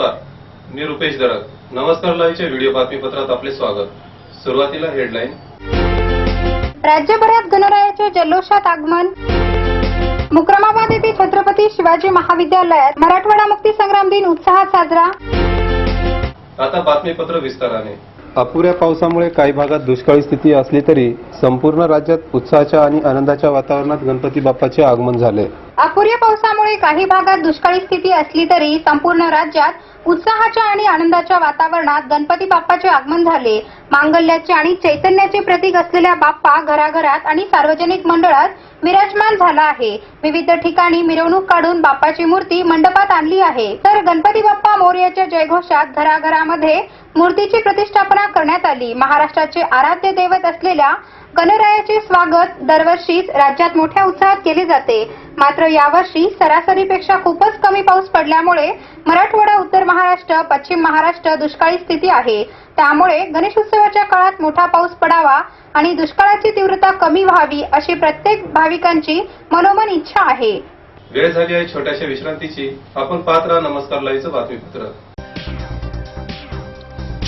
नमस्कार मी रुपेश दरक नमस्कार लाईव्हच्या व्हिडिओ बातमीपत्रात आपले स्वागत. सुरुवातीला हेडलाईन. राज्यभरात गणरायाचे जल्लोषात आगमन. मुक्रमाबाद येथे छत्रपती शिवाजी महाविद्यालयात मराठवाडा मुक्ती संग्राम दिन उत्साहात साजरा. आता बातमीपत्र विस्ताराने. अपुऱ्या पावसामुळे काही भागात दुष्काळी स्थिती असली तरी संपूर्ण राज्यात उत्साहाच्या आणि आनंदाच्या वातावरणात गणपती बाप्पाचे आगमन झाले. अपुऱ्या पावसामुळे काही भागात दुष्काळी स्थिती असली तरी संपूर्ण राज्यात उत्साहाच्या आणि आनंदाच्या वातावरणात गणपती बाप्पाचे आगमन झाले. मांगल्याचे आणि चैतन्याचे प्रतीक असलेल्या बाप्पा घराघरात आणि सार्वजनिक मंडळात विराजमान झाला आहे. विविध ठिकाणी मिरवणूक काढून बाप्पाची मूर्ती मंडपात आणली आहे. तर गणपती बाप्पा मोर्याच्या जयघोषात घराघरामध्ये मूर्तीची प्रतिष्ठापना करण्यात आली. महाराष्ट्राचे आराध्य दैवत असलेल्या गणरायाचे स्वागत दरवर्षीच राज्यात मोठ्या उत्साहात केले जाते. मात्र यावर्षी सरासरीपेक्षा खूपच कमी पाऊस पडल्यामुळे मराठवाडा उत्तर महाराष्ट्र पश्चिम महाराष्ट्र दुष्काळी स्थिती आहे. त्यामुळे गणेशोत्सवाच्या काळात मोठा पाऊस पडावा आणि दुष्काळाची तीव्रता कमी व्हावी अशी प्रत्येक भाविकांची मनोमन इच्छा आहे. वेळ झाली आहे छोट्याशा विश्रांतीची. आपण पात्र नमस्कार लाईचं बातमीपत्र.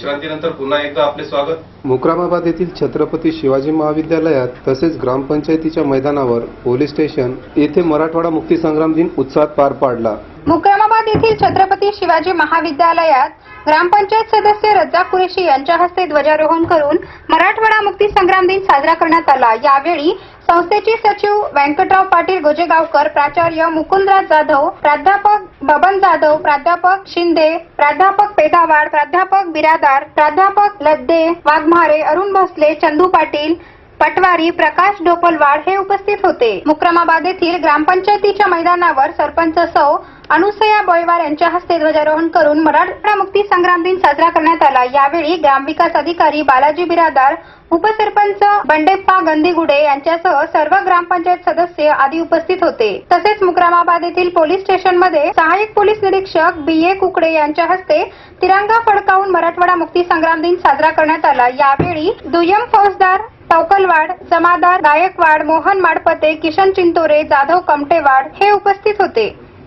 विश्रांतीनंतर पुन्हा एकदा आपले स्वागत. मुक्रामाबाद येथील छत्रपती शिवाजी महाविद्यालयात तसेच ग्रामपंचायतीच्या मैदानावर पोलीस स्टेशन येथे मराठवाडा मुक्ती संग्राम दिन उत्साहात पार पाडला. मुक्रमाबाद येथील छत्रपती शिवाजी महाविद्यालयात ग्रामपंचायत सदस्य रज्जाक कुरेशी यांच्या हस्ते ध्वजारोहण करून मराठवाडा मुक्ती संग्राम दिन साजरा करण्यात आला. यावेळी संस्थेचे सचिव व्यंकटराव पाटील गोजेगावकर प्राचार्य मुकुंदराज जाधव प्राध्यापक बबन जाधव प्राध्यापक शिंदे प्राध्यापक पेदावाड प्राध्यापक बिरादार प्राध्यापक लद्दे वाघमारे अरुण भोसले चंदू पाटील पटवारी प्रकाश डोपलवाड हे उपस्थित होते. मुक्रमाबाद येथील ग्रामपंचायतीच्या मैदानावर सरपंच सौ अनुसया बोयवार यांच्या हस्ते ध्वजारोहण करून मराठवाडा मुक्ती संग्राम दिन साजरा करण्यात आला. यावेळी ग्रामविकास अधिकारी बालाजी बिरादार उपसरपंच बंडेप्पा गंदीगुडे यांच्यासह सर्व ग्रामपंचायत सदस्य आदी उपस्थित होते. तसेच मुक्रामाबाद येथील पोलीस स्टेशनमध्ये सहाय्यक पोलीस निरीक्षक बी ए कुकडे यांच्या हस्ते तिरंगा फडकावून मराठवाडा मुक्ती संग्राम दिन साजरा करण्यात आला. यावेळी दुय्यम फौजदार टवकलवाड जमादार गायकवाड मोहन माडपते किशन चिंतोरे जाधव कमटेवाड हे उपस्थित होते.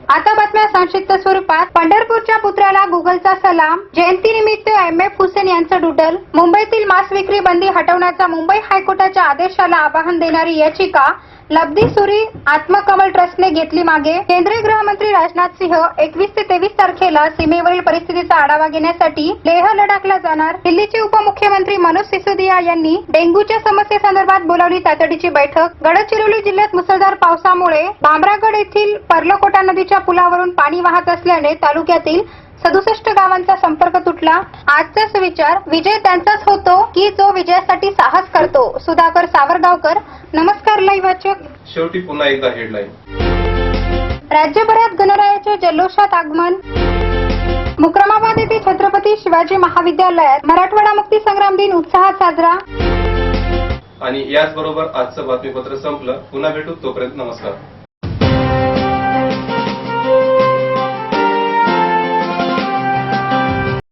आता बातम्या संक्षिप्त स्वरूपात. पंढरपूरच्या पुत्राला गुगलचा सलाम. जयंतीनिमित्त एम एफ हुसेन यांचं डुडल. मुंबईतील मांस विक्री बंदी हटवण्याचा मुंबई हायकोर्टाच्या आदेशाला आवाहन देणारी याचिका. लब्धी सुरी आत्मकमल ट्रस्टने घेतली मागे. केंद्रीय गृहमंत्री राजनाथ सिंह एकवीस ते तेवीस तारखेला सीमेवरील परिस्थितीचा आढावा घेण्यासाठी लेह लडाखला जाणार. दिल्लीचे उपमुख्यमंत्री मनोज सिसोदिया यांनी डेंग्यूच्या समस्येसंदर्भात बोलावली तातडीची बैठक. गडचिरोली जिल्ह्यात मुसळधार पावसामुळे भामरागड येथील पर्लकोटा नदीच्या पुलावरून पाणी वाहत असल्याने तालुक्यातील सदुसष्ट गावांचा संपर्क तुटला. आजचा सुविचार विजय त्यांचाच होतो की जो विजयासाठी साहस करतो? सुधाकर सावरगावकर नमस्कार लाईव्ह वाचक. शेवटी पुन्हा एकदा हेडलाईन राज्यभरात गणरायाचे जल्लोषात आगमन. मुक्रमाबाद येथे छत्रपती शिवाजी महाविद्यालयात मराठवाडा मुक्ती संग्राम दिन उत्साहात साजरा. आणि याचबरोबर आजचं बातमीपत्र संपलं. पुन्हा भेटू. तोपर्यंत नमस्कार.